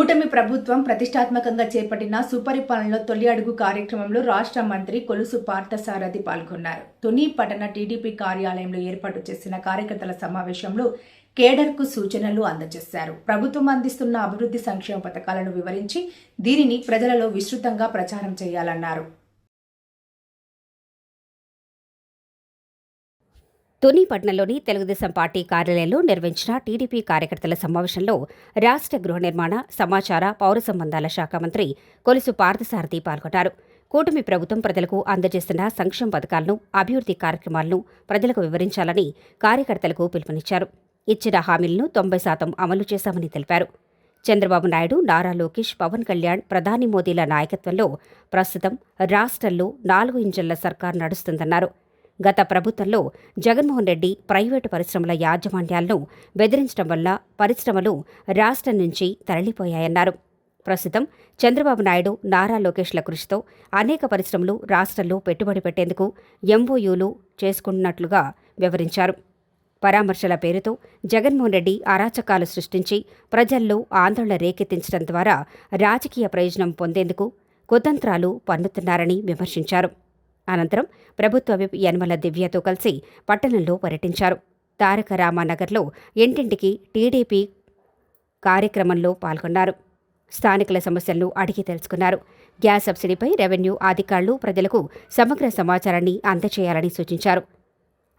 కూటమి ప్రభుత్వం ప్రతిష్టాత్మకంగా చేపట్టిన సుపరిపాలనలో తొలి అడుగు కార్యక్రమంలో రాష్ట్ర మంత్రి కొలుసు పార్థసారథి పాల్గొన్నారు. తుని పట్టణ టీడీపీ కార్యాలయంలో ఏర్పాటు చేసిన కార్యకర్తల సమావేశంలో కేడర్కు సూచనలు అందజేశారు. ప్రభుత్వం అందిస్తున్న అభివృద్ధి సంక్షేమ పథకాలను వివరించి దీనిని ప్రజలలో విస్తృతంగా ప్రచారం చేయాలన్నారు. తునిపట్నంలోని తెలుగుదేశం పార్టీ కార్యాలయంలో నిర్వహించిన టీడీపీ కార్యకర్తల సమావేశంలో రాష్ట్ర గృహ నిర్మాణ సమాచార పౌర సంబంధాల శాఖ మంత్రి కొలుసు పార్థసారథి పాల్గొన్నారు. కూటమి ప్రభుత్వం ప్రజలకు అందజేస్తున్న సంక్షేమ పథకాలను అభివృద్ధి కార్యక్రమాలను ప్రజలకు వివరించాలని కార్యకర్తలకు పిలుపునిచ్చారు. ఇచ్చిన హామీలను తొంభై శాతం అమలు చేశామని తెలిపారు. చంద్రబాబు నాయుడు నారా లోకేష్ పవన్ కళ్యాణ్ ప్రధాని మోదీల నాయకత్వంలో ప్రస్తుతం రాష్ట్రంలో నాలుగు ఇంజన్ల సర్కార్ నడుస్తుందన్నారు. గత ప్రభుత్వంలో జగన్మోహన్ రెడ్డి ప్రైవేటు పరిశ్రమల యాజమాన్యాలను బెదిరించడం వల్ల పరిశ్రమలు రాష్ట్రం నుంచి తరలిపోయాయన్నారు. ప్రస్తుతం చంద్రబాబు నాయుడు నారా లోకేష్ల కృషితో అనేక పరిశ్రమలు రాష్ట్రంలో పెట్టుబడి పెట్టేందుకు ఎంఓయూలు చేసుకున్నట్లుగా వివరించారు. పరామర్శల పేరుతో జగన్మోహన్ రెడ్డి అరాచకాలు సృష్టించి ప్రజల్లో ఆందోళన రేకెత్తించడం ద్వారా రాజకీయ ప్రయోజనం పొందేందుకు కుతంత్రాలు పన్నుతున్నారని విమర్శించారు. అనంతరం ప్రభుత్వ విప్ యనమల దివ్యతో కలిసి పట్టణంలో పర్యటించారు. తారక రామానగర్లో ఇంటింటికి టీడీపీ కార్యక్రమంలో పాల్గొన్నారు. స్థానికుల సమస్యలను అడిగి తెలుసుకున్నారు. గ్యాస్ సబ్సిడీపై రెవెన్యూ అధికారులు ప్రజలకు సమగ్ర సమాచారాన్ని అందజేయాలని సూచించారు.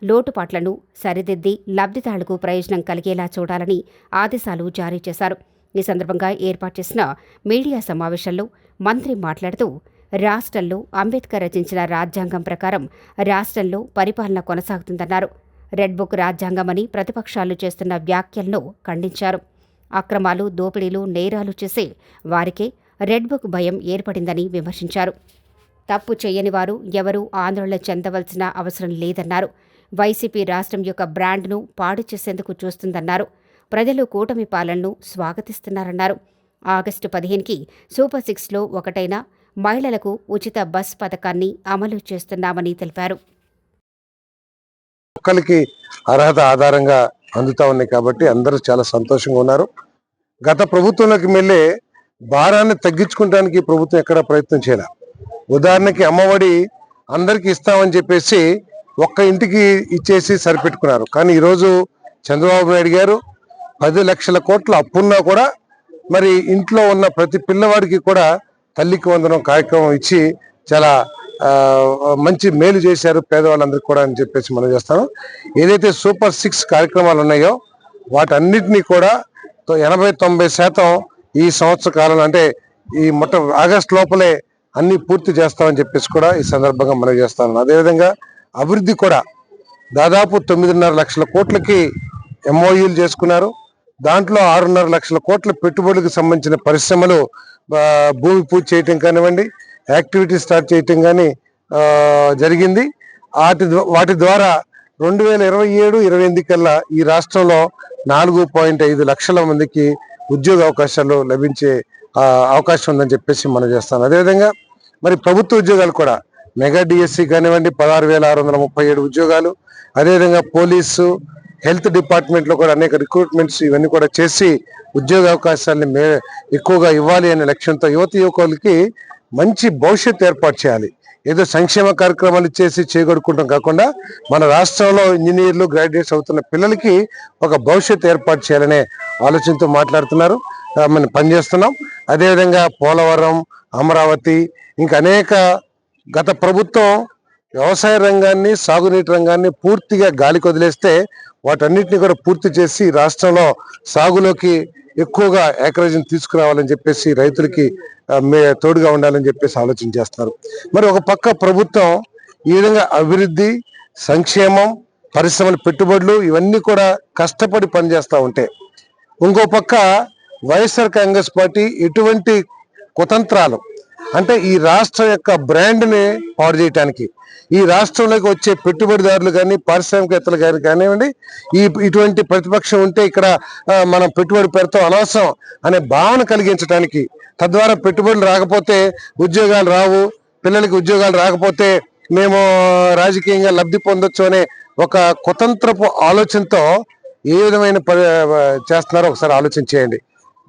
లోటుపాట్లను సరిదిద్ది లబ్ధిదారులకు ప్రయోజనం కలిగేలా చూడాలని ఆదేశాలు జారీ చేశారు. ఈ సందర్భంగా ఏర్పాటు చేసిన మీడియా సమావేశంలో మంత్రి మాట్లాడుతూ రాష్ట్రంలో అంబేద్కర్ రచించిన రాజ్యాంగం ప్రకారం రాష్ట్రంలో పరిపాలన కొనసాగుతుందన్నారు. రెడ్ బుక్ రాజ్యాంగమని ప్రతిపక్షాలు చేస్తున్న వ్యాఖ్యలను ఖండించారు. అక్రమాలు దోపిడీలు నేరాలు చేసే వారికే రెడ్ బుక్ భయం ఏర్పడిందని విమర్శించారు. తప్పు చేయని వారు ఎవరూ ఆందోళన చెందవలసిన అవసరం లేదన్నారు. వైసీపీ రాష్ట్రం యొక్క బ్రాండ్ను పాడు చేసేందుకు చూస్తుందన్నారు. ప్రజలు కూటమి పాలనను స్వాగతిస్తున్నారన్నారు. ఆగస్టు పదిహేనుకి సూపర్ సిక్స్లో ఒకటైన మహిళలకు ఉచిత బస్ పథకాన్ని అమలు చేస్తున్నామని తెలిపారు. ఒక్కరికి అర్హత ఆధారంగా అందుతా ఉన్నాయి కాబట్టి అందరూ చాలా సంతోషంగా ఉన్నారు. గత ప్రభుత్వంలోకి వెళ్ళే భారాన్ని తగ్గించుకోవడానికి ప్రభుత్వం ఎక్కడ ప్రయత్నం చేయాలి. ఉదాహరణకి అమ్మఒడి అందరికి ఇస్తామని చెప్పేసి ఒక్క ఇంటికి ఇచ్చేసి సరిపెట్టుకున్నారు. కానీ ఈరోజు చంద్రబాబు నాయుడు గారు పది లక్షల కోట్ల అప్పున్నా కూడా మరి ఇంట్లో ఉన్న ప్రతి పిల్లవాడికి కూడా తల్లికి వందనం కార్యక్రమం ఇచ్చి చాలా మంచి మేలు చేశారు పేదవాళ్ళందరికీ కూడా అని చెప్పేసి మనం చేస్తాను. ఏదైతే సూపర్ సిక్స్ కార్యక్రమాలు ఉన్నాయో వాటన్నిటినీ కూడా ఎనభై తొంభై శాతం ఈ సంవత్సర కాలంలో అంటే ఈ మొట్ట ఆగస్ట్ లోపలే అన్ని పూర్తి చేస్తామని చెప్పేసి కూడా ఈ సందర్భంగా మనం చేస్తాను అదేవిధంగా అభివృద్ధి కూడా దాదాపు తొమ్మిదిన్నర లక్షల కోట్లకి ఎంఓయూలు చేసుకున్నారు. దాంట్లో ఆరున్నర లక్షల కోట్ల పెట్టుబడులకు సంబంధించిన పరిశ్రమలు భూమి పూజ చేయటం కానివ్వండి యాక్టివిటీ స్టార్ట్ చేయటం కానీ జరిగింది. వాటి వాటి ద్వారా రెండు వేల ఇరవై ఏడు ఇరవై ఎనిమిది కల్లా ఈ రాష్ట్రంలో నాలుగు పాయింట్ ఐదు లక్షల మందికి ఉద్యోగ అవకాశాలు లభించే అవకాశం ఉందని చెప్పేసి మనం చేస్తాను అదేవిధంగా మరి ప్రభుత్వ ఉద్యోగాలు కూడా మెగా డిఎస్సి కానివ్వండి పదహారు వేల ఆరు వందల ముప్పై ఏడు ఉద్యోగాలు అదేవిధంగా పోలీసు హెల్త్ డిపార్ట్మెంట్లో కూడా అనేక రిక్రూట్మెంట్స్ ఇవన్నీ కూడా చేసి ఉద్యోగ అవకాశాలని మే ఎక్కువగా ఇవ్వాలి అనే లక్ష్యంతో యువత యువకులకి మంచి భవిష్యత్తు ఏర్పాటు చేయాలి. ఏదో సంక్షేమ కార్యక్రమాలు చేసి చేయగొడుకుంటాం కాకుండా మన రాష్ట్రంలో ఇంజనీర్లు గ్రాడ్యుయేట్స్ అవుతున్న పిల్లలకి ఒక భవిష్యత్తు ఏర్పాటు చేయాలనే ఆలోచనతో మాట్లాడుతున్నారు. మనం పనిచేస్తున్నాం. అదేవిధంగా పోలవరం అమరావతి ఇంకా అనేక గత ప్రభుత్వం వ్యవసాయ రంగాన్ని సాగునీటి రంగాన్ని పూర్తిగా గాలికి వదిలేస్తే వాటన్నిటిని కూడా పూర్తి చేసి రాష్ట్రంలో సాగులోకి ఎక్కువగా ఏకరేజం తీసుకురావాలని చెప్పేసి రైతులకి మే తోడుగా ఉండాలని చెప్పేసి ఆలోచన చేస్తున్నారు మరి ఒక పక్క ప్రభుత్వం ఈ విధంగా అభివృద్ధి సంక్షేమం పరిశ్రమల పెట్టుబడులు ఇవన్నీ కూడా కష్టపడి పనిచేస్తూ ఉంటే ఇంకో పక్క వైఎస్ఆర్ కాంగ్రెస్ పార్టీ ఎటువంటి కుతంత్రాలు అంటే ఈ రాష్ట్రం యొక్క బ్రాండ్ని పాడు చేయటానికి. ఈ రాష్ట్రంలోకి వచ్చే పెట్టుబడిదారులు కానీ పారిశ్రామికవేత్తలు కానీ కానివ్వండి ఈ ఇటువంటి ప్రతిపక్షం ఉంటే ఇక్కడ మనం పెట్టుబడి పెడతాం అనవసరం అనే భావన కలిగించడానికి తద్వారా పెట్టుబడులు రాకపోతే ఉద్యోగాలు రావు పిల్లలకి ఉద్యోగాలు రాకపోతే మేము రాజకీయంగా లబ్ధి పొందొచ్చు అనే ఒక కుతంత్రపు ఆలోచనతో ఏ విధమైన చేస్తున్నారో ఒకసారి ఆలోచన చేయండి.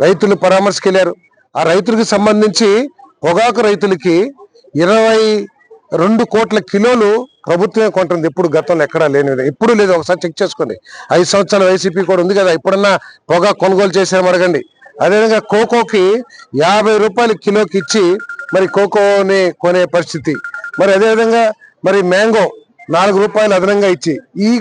రైతులు పరామర్శకు వెళ్ళారు ఆ రైతులకు సంబంధించి పొగాకు రైతులకి ఇరవై రెండు కోట్ల కిలోలు ప్రభుత్వమే కొంటుంది. ఎప్పుడు గతంలో ఎక్కడా లేని విధంగా. ఎప్పుడు లేదు. ఒకసారి చెక్ చేసుకోండి ఐదు సంవత్సరాలు వైసీపీ కూడా ఉంది కదా. ఇప్పుడన్నా పొగా కొనుగోలు చేశారు అడగండి. అదేవిధంగా కోకోకి యాభై రూపాయలు కిలోకి ఇచ్చి మరి కోకోని కొనే పరిస్థితి. మరి అదేవిధంగా మరి మ్యాంగో నాలుగు రూపాయలు అదనంగా ఇచ్చి ఈ